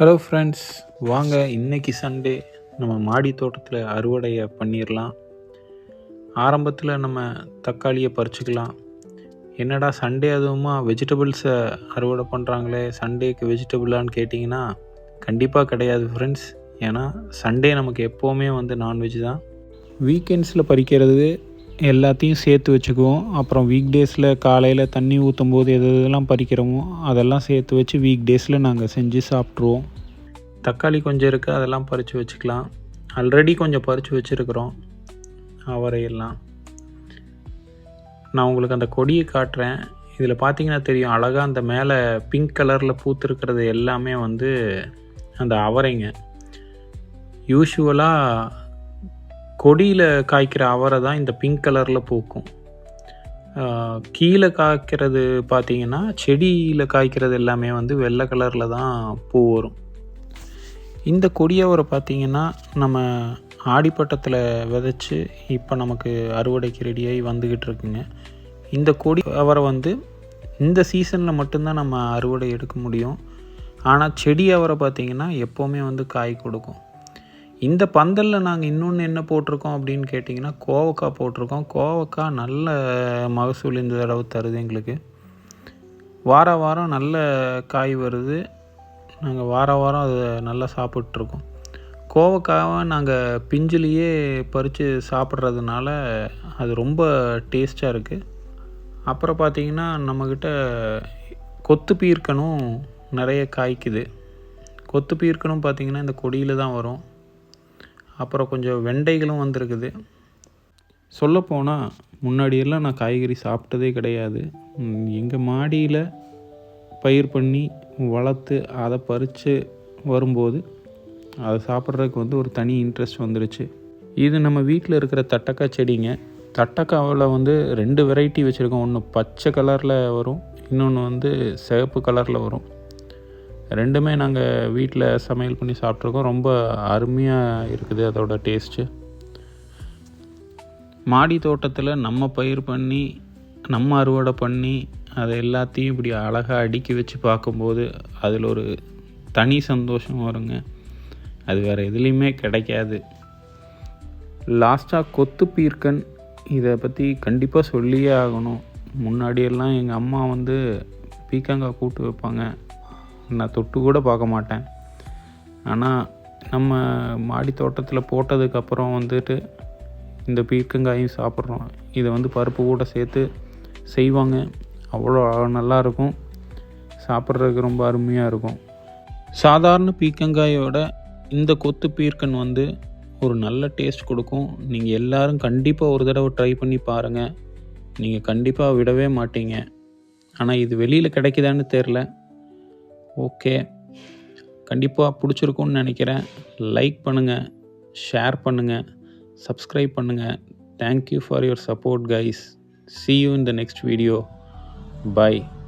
Hello friends வாங்க இன்னைக்கு Sunday நம்ம மாடி தோட்டத்தில் அறுவடையை பண்ணிடலாம் ஆரம்பத்தில் நம்ம தக்காளியை பறிச்சுக்கலாம். என்னடா சண்டே அதுவுமா வெஜிடபிள்ஸை அறுவடை பண்ணுறாங்களே சண்டேக்கு வெஜிடபிளான்னு கேட்டிங்கன்னா கண்டிப்பாக கிடையாது ஃப்ரெண்ட்ஸ் ஏன்னா சண்டே நமக்கு எப்போவுமே வந்து நான்வெஜ் தான். வீக்கெண்ட்ஸில் பறிக்கிறது எல்லாத்தையும் சேர்த்து வச்சுக்குவோம். அப்புறம் வீக் டேஸில் காலையில் தண்ணி ஊற்றும் போது எது எதெல்லாம் பறிக்கிறோமோ அதெல்லாம் சேர்த்து வச்சு வீக் டேஸில் நாங்கள் செஞ்சு சாப்பிட்ருவோம் தக்காளி கொஞ்சம் இருக்குது அதெல்லாம் பறித்து வச்சுக்கலாம். ஆல்ரெடி கொஞ்சம் பறித்து வச்சுருக்குறோம் அவரையெல்லாம். நான் உங்களுக்கு அந்த கொடியை காட்டுறேன். இதில் பார்த்தீங்கன்னா தெரியும் அழகாக அந்த மேலே பிங்க் கலரில் பூத்துருக்கிறது எல்லாமே வந்து அந்த அவரைங்க. யூஷுவலாக கொடியில் காய்க்கிற அவரை தான் இந்த பிங்க் கலரில் பூக்கும். கீழே காய்க்கிறது பார்த்தீங்கன்னா செடியில் காய்க்கிறது எல்லாமே வந்து வெள்ளை கலரில் தான் பூ வரும். இந்த கொடியவரை பார்த்தீங்கன்னா நம்ம ஆடிப்பட்டத்தில் விதைச்சி இப்போ நமக்கு அறுவடைக்கு ரெடியாகி வந்துக்கிட்டு இருக்குங்க. இந்த கொடி அவரை வந்து இந்த சீசனில் மட்டும்தான் நம்ம அறுவடை எடுக்க முடியும். ஆனால் செடி அவரை பார்த்திங்கன்னா எப்போவுமே வந்து காய் கொடுக்கும். இந்த பந்தலில் நாங்கள் இன்னொன்று என்ன போட்டிருக்கோம் அப்படின்னு கேட்டிங்கன்னா கோவக்காய் போட்டிருக்கோம். கோவக்காய் நல்ல மகசூல் இந்த தடவை தருது எங்களுக்கு. வார வாரம் நல்ல காய் வருது. நாங்கள் வார வாரம் அதை நல்லா சாப்பிட்ருக்கோம் கோவக்காவை நாங்கள் பிஞ்சிலேயே பறித்து சாப்பிட்றதுனால அது ரொம்ப டேஸ்ட்டாக இருக்குது அப்புறம் பார்த்திங்கன்னா நம்மக்கிட்ட கொத்து பீர்க்கனும் நிறைய காய்க்குது. கொத்து பீர்க்கனும் பார்த்திங்கன்னா இந்த கொடியில் தான் வரும். அப்புறம் கொஞ்சம் வெண்டைகளும் வந்திருக்குது. சொல்லப்போனால் முன்னாடியெல்லாம் நான் காய்கறி சாப்பிட்டதே கிடையாது. எங்கள் மாடியில் பயிர் பண்ணி வளர்த்து அதை பறித்து வரும்போது அதை சாப்பிட்றதுக்கு வந்து ஒரு தனி இன்ட்ரெஸ்ட் வந்துருச்சு. இது நம்ம வீட்டில் இருக்கிற தட்டக்காய் செடிங்க. தட்டக்காவில் வந்து ரெண்டு வெரைட்டி வச்சுருக்கோம். ஒன்று பச்சை கலரில் வரும் இன்னொன்று வந்து சிவப்பு கலரில் வரும். ரெண்டுமே நாங்கள் வீட்டில் சமையல் பண்ணி சாப்பிட்ருக்கோம் ரொம்ப அருமையாக இருக்குது அதோட டேஸ்ட்டு மாடி தோட்டத்தில் நம்ம பயிர் பண்ணி நம்ம அறுவடை பண்ணி அதை எல்லாத்தையும் இப்படி அழகாக அடுக்கி வச்சு பார்க்கும்போது அதில் ஒரு தனி சந்தோஷம் வருங்க. அது வேறு எதுலேயுமே கிடைக்காது. லாஸ்ட்டாக கொத்து பீர்க்கன் இதை பற்றி கண்டிப்பாக சொல்லியே ஆகணும். முன்னாடியெல்லாம் எங்கள் அம்மா வந்து பீக்கங்காய் கூட்டு வைப்பாங்க. நான் தொட்டு கூட பார்க்க மாட்டேன். ஆனால் நம்ம மாடி தோட்டத்தில் போட்டதுக்கப்புறம் வந்துட்டு இந்த பீர்க்கங்காயும் சாப்பிட்றோம். இதை வந்து பருப்பு கூட சேர்த்து செய்வாங்க. அவ்வளோ நல்லா இருக்கும். சாப்பிட்றதுக்கு ரொம்ப அருமையாக இருக்கும். சாதாரண பீர்க்கங்காயோட இந்த கொத்து பீர்க்கன் வந்து ஒரு நல்ல டேஸ்ட் கொடுக்கும். நீங்கள் எல்லோரும் கண்டிப்பாக ஒரு தடவை ட்ரை பண்ணி பாருங்கள் நீங்கள் கண்டிப்பாக விடவே மாட்டீங்க. ஆனால் இது வெளியில் கிடைக்குதான்னு தெரில ஓகே. கண்டிப்பாக பிடிச்சிருக்கும்னு நினைக்கிறேன். லைக் பண்ணுங்கள் ஷேர் பண்ணுங்கள் சப்ஸ்கிரைப் பண்ணுங்கள் thank you for your support guys see you in the next video bye.